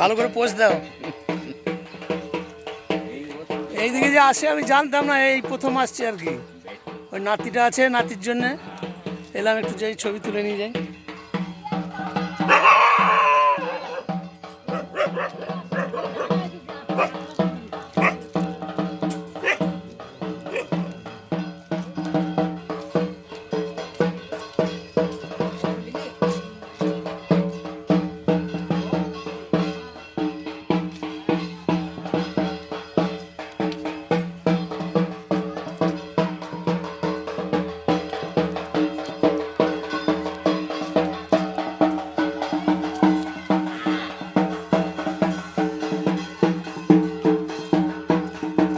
ভালো করে পোষ দাও। এইদিকে যে আসে, আমি জানতাম না, এই প্রথম আসছে আর কি। ওই নাতিটা আছে, নাতির জন্যে। এলাম একটু যাই, ছবি তুলে নিয়ে যাই।